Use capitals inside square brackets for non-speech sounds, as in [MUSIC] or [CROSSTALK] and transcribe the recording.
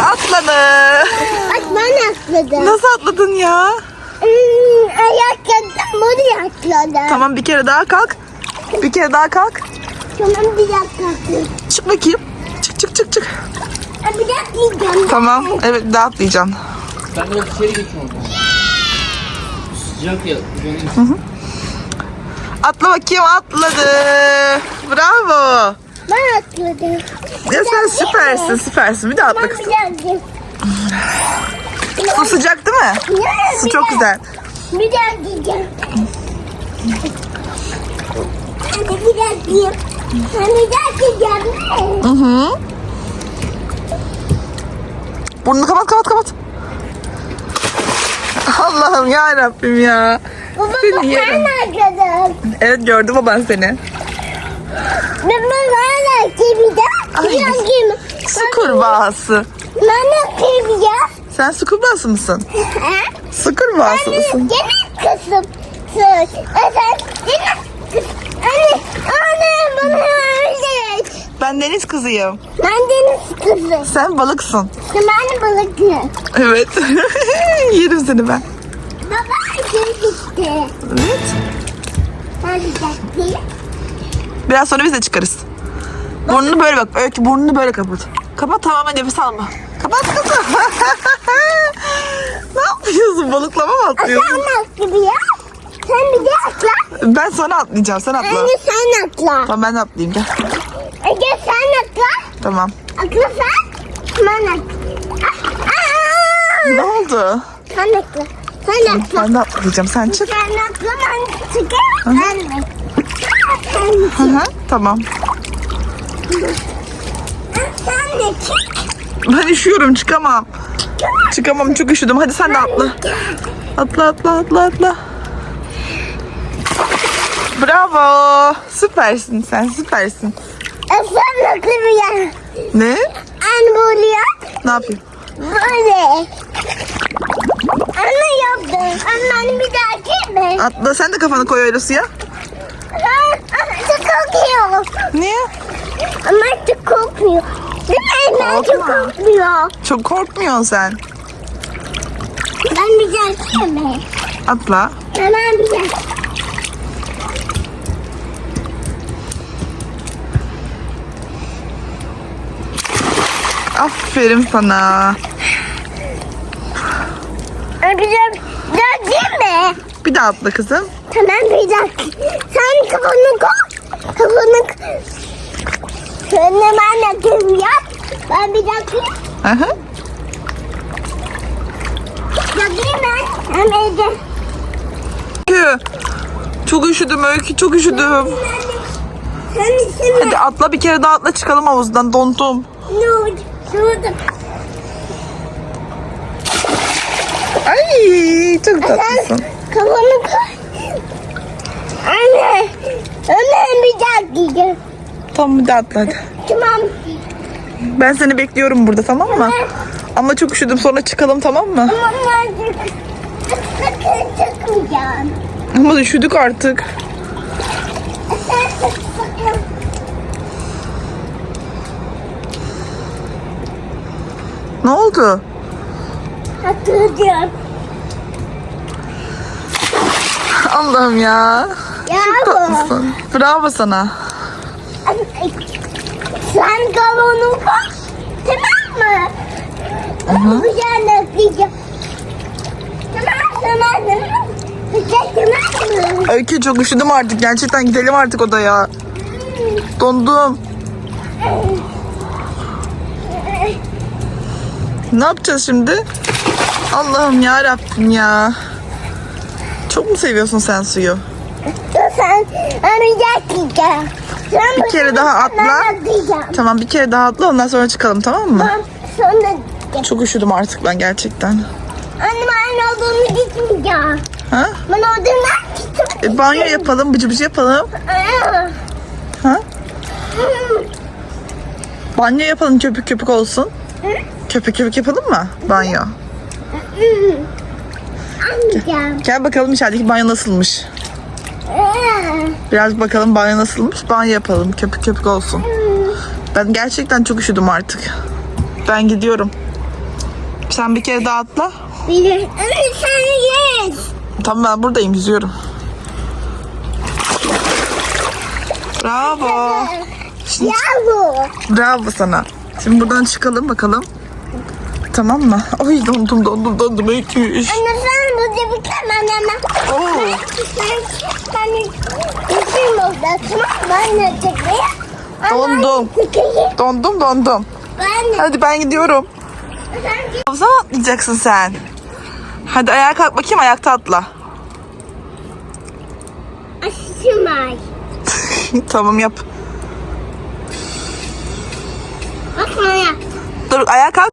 atladı. Bak ben atladım. Nasıl atladın ya? Hmm, ayakkabıdan buraya atladım. Tamam bir kere daha kalk. Bir kere daha kalk. Tamam bir dakika. Çık bakayım. Çık çık çık çık. Bir dakika yiyeceğim. Tamam. Evet bir daha atlayacaksın. Ben biraz içeri geçeyim oradan. Sıcak ya. Canım. Atla bakayım atladı. Bravo. Ben atladım. Ya sen süpersin süpersin. Bir daha atla Ben kızım. Su sıcak değil mi? Su çok güzel. Bir daha yiyeceğim. Hadi bir daha. Ben bir daha yiyeceğim. Hı hı. Burnunu kapat kapat kapat. Allah'ım ya Rabbim ya. Baba Seni ben yerim. atladım. Evet gördüm ben seni. Ben ben atlayacağım. Ay. Su kurbağası. Ben atlayacağım. Sen su kurbağası mısın? Ha? Su kurbağası mısın? Deniz kızım. Bana. Ben deniz kızıyım. Ben deniz kızı. Sen balıksın. Ben balıklı. Evet. [LAUGHS] Yerim seni ben. Baba kim gitti? Evet. Ben gitti. Biraz sonra biz de çıkarız. Burnunu böyle bak. Öykü burnunu böyle kapat. Kapat tamamen nefes alma. Kapat kızım. [LAUGHS] ne yapıyorsun? Balıklama mı atlıyorsun? Sen atla ya. Sen bir de atla. Ben sonra atlayacağım. Sen atla. Anne sen atla. Tamam ben de atlayayım gel. Ege sen atla. Tamam. Atla sen. Ben atla. Ne oldu? Sen atla. Sen atla. Ben de atlayacağım. Sen çık. Sen atla ben çıkarım. Ben de. Hı hı. Tamam. Sen de çık. Ben üşüyorum çıkamam. Çıkamam çok üşüdüm. Hadi sen de atla. Atla atla atla atla. Bravo. Süpersin sen süpersin. Sen bir. Ne? Anne böyle yap. Ne yapayım? Böyle. Anne yaptım. Anne bir daha çekme. Atla sen de kafanı koy öyle suya. Anne çok korkuyor. Niye? Ama çok korkmuyor. Değil mi? Ben çok Korkma. korkmuyor. Çok korkmuyorsun sen. Ben bir daha çekme. Atla. Hemen bir daha. Aferin sana. Öpeceğim. Daha değil mi? Bir daha atla kızım. Tamam bir dakika. Sen kafanı koy. Sen de ben yap. Ben bir dakika. Hı. Yapayım ben. Hem evde. Öykü. Çok üşüdüm Öykü çok üşüdüm. Sen sen Hadi atla bir kere daha atla çıkalım havuzdan dondum. ne oldu? Ne oldu? Ay çok tatlısın. Kafanı koy. Anne. Anne bir dakika gideceğim. Tamam bir daha atla hadi. Tamam. Ben seni bekliyorum burada tamam mı? Ama çok üşüdüm sonra çıkalım tamam mı? Ama ben sakın çıkmayacağım. Ama üşüdük artık. Sen sakın. Ne oldu? Hatırlıyorum. Allah'ım ya. Bu. Tatlısın. Bravo sana. Sen kafanı koy. Tamam mı? Ben güzel atlayacağım. Tamam tamam tamam. Tamam mı? Öykü çok üşüdüm artık. Gerçekten gidelim artık odaya. Dondum. Ne yapacağız şimdi? Allah'ım ya Rabbim ya. Çok mu seviyorsun sen suyu? Sen. Sen Bir kere daha atla. Tamam bir kere daha atla ondan sonra çıkalım tamam mı? Sonra Çok üşüdüm artık ben gerçekten. Anne ben olduğunu gitmeyeceğim. Ha? Ben gitmeyeceğim. E, banyo yapalım, bıcı bıcı yapalım. Ha? [LAUGHS] Banyo yapalım köpük köpük olsun. Köpük köpük yapalım mı banyo? Gel bakalım içerideki banyo nasılmış. Biraz bakalım banyo nasılmış. Banyo yapalım köpük köpük olsun. Ben gerçekten çok üşüdüm artık. Ben gidiyorum. Sen bir kere daha atla. Anne sen yes. Tamam ben buradayım yüzüyorum. Bravo. Şimdi, bu. bravo sana. Şimdi buradan çıkalım bakalım. Tamam mı? Ay dondum dondum dondum öyküş. Anne sen tane anne. Oo. Ben ben burada tamam ben de çekeyim. Dondum. Dondum dondum. Ben de. Hadi ben gidiyorum. Havuza mı atlayacaksın sen? Hadi ayağa kalk bakayım ayakta atla. Aşkım [LAUGHS] tamam yap. Bak bana. Dur ayağa kalk.